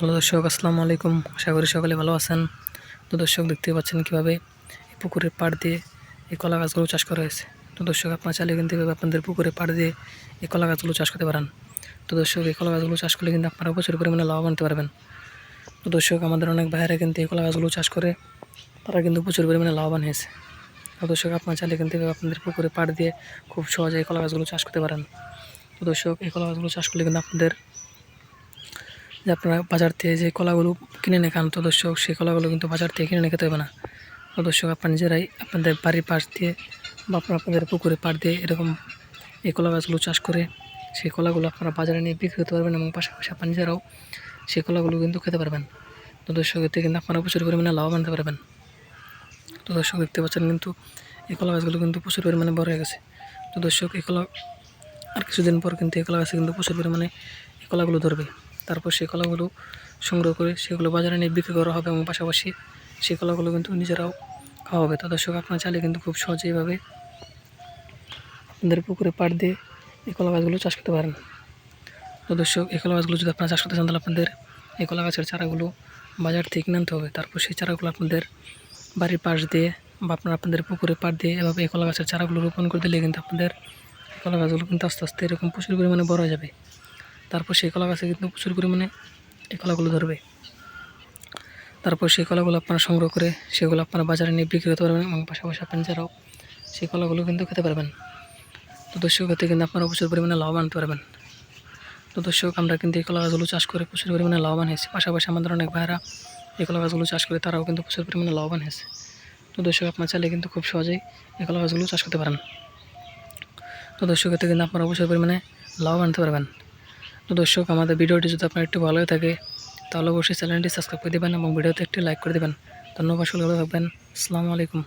Hello দর্শক, আসসালামু আলাইকুম। আশা করি সকলে ভালো আছেন। তো দর্শক দেখতে পাচ্ছেন কীভাবে এই পুকুরের পাড় দিয়ে এই কলা গাছগুলো চাষ করা হয়েছে। তো দর্শক, আপনার চাইলে কিন্তু এভাবে আপনাদের পুকুরের পাড় দিয়ে এই কলা গাছগুলো চাষ করতে পারেন। তো দর্শক, এই কলা গাছগুলো চাষ করলে কিন্তু আপনারা প্রচুর পরিমাণে লাভবান হতে পারবেন। তো দর্শক, আমাদের অনেক বাইরে কিন্তু এই কলা গাছগুলো চাষ করে, তারা কিন্তু প্রচুর পরিমাণে লাভবান হয়েছে। তো দর্শক, আপনার চাইলে কিন্তু আপনাদের পুকুরে পাড় দিয়ে খুব সহজে এই কলা গাছগুলো চাষ করতে পারেন। তো দর্শক, এই কলা গাছগুলো চাষ করলে কিন্তু আপনাদের যে আপনারা বাজার থেকে যে কলাগুলো কিনে নিয়ে খান, তো দর্শক সেই কলাগুলো কিন্তু বাজার থেকে কিনে নিয়ে খেতে হবে না। তো দর্শক, আপনারা নিজেরাই আপনাদের বাড়ির পাশ দিয়ে বা আপনারা আপনাদের পুকুরে পাড় দিয়ে এরকম এই কলা গাছগুলো চাষ করে সেই কলাগুলো আপনারা বাজারে নিয়ে বিক্রি করতে পারবেন এবং পাশাপাশি আপনারা নিজেরাও সেই কলাগুলো কিন্তু খেতে পারবেন। তো দর্শক, এতে কিন্তু আপনারা প্রচুর পরিমাণে লাভবান হতে পারবেন। তো দর্শক, দেখতে পাচ্ছেন কিন্তু এই কলা গাছগুলো কিন্তু প্রচুর পরিমাণে বড় হয়ে গেছে। তো দর্শক, এই কলা, আর কিছুদিন পর কিন্তু এই কলা গাছে কিন্তু প্রচুর পরিমাণে এই কলাগুলো ধরবে। তারপর সেই কলাগুলো সংগ্রহ করে সেগুলো বাজারে নিয়ে বিক্রি করা হবে এবং পাশাপাশি সেই কলাগুলো কিন্তু নিজেরাও খাওয়া হবে। তো দর্শক, আপনারা চাইলে কিন্তু খুব সহজেই এইভাবে আপনাদের পুকুরে পাড় দিয়ে এই কলা গাছগুলো চাষ করতে পারেন। তো দর্শক, এই কলা গাছগুলো যদি আপনারা চাষ করতে চান, তাহলে আপনাদের এই কলা গাছের চারাগুলো বাজার থেকে কিনে আনতে হবে। তারপর সেই চারাগুলো আপনাদের বাড়ির পাশ দিয়ে বা আপনারা আপনাদের পুকুরে পাড় দিয়ে এভাবে এই কলা গাছের চারাগুলো রোপণ করে দিলে কিন্তু আপনাদের কলা গাছগুলো কিন্তু আস্তে আস্তে এরকম প্রচুর পরিমাণে বড় হয়ে যাবে। তারপর সেই কলা গাছে কিন্তু প্রচুর পরিমাণে এই কলাগুলো ধরবে। তারপর সেই কলাগুলো আপনারা সংগ্রহ করে সেগুলো আপনারা বাজারে নিয়ে বিক্রি করতে পারবেন এবং পাশাপাশি আপনার যারাও সেই কলাগুলো কিন্তু খেতে পারবেন। তো দর্শক হতে কিন্তু আপনারা প্রচুর পরিমাণে লাভবান হতে পারবেন। তো দর্শক, আমরা কিন্তু এই কলা গাছগুলো চাষ করে প্রচুর পরিমাণে লাভবান হয়েছি। পাশাপাশি আমাদের অনেক ভাইরা এই কলা গাছগুলো চাষ করে তারাও কিন্তু প্রচুর পরিমাণে লাভবান হয়েছে। তো দর্শক, আপনার চাইলে কিন্তু খুব সহজেই এই কলা গাছগুলো চাষ করতে পারেন। তো দর্শক হতে কিন্তু আপনারা প্রচুর পরিমাণে লাভবান হতে পারবেন। তো দর্শক, আমাদের ভিডিওটি যদি আপনার একটু ভালো হয়ে থাকে, তাহলে অবশ্যই চ্যানেলটি সাবস্ক্রাইব করে দেবেন এবং ভিডিওতে একটি লাইক করে দেবেন। ধন্যবাদ, সকলে থাকবেন। আসসালামু আলাইকুম।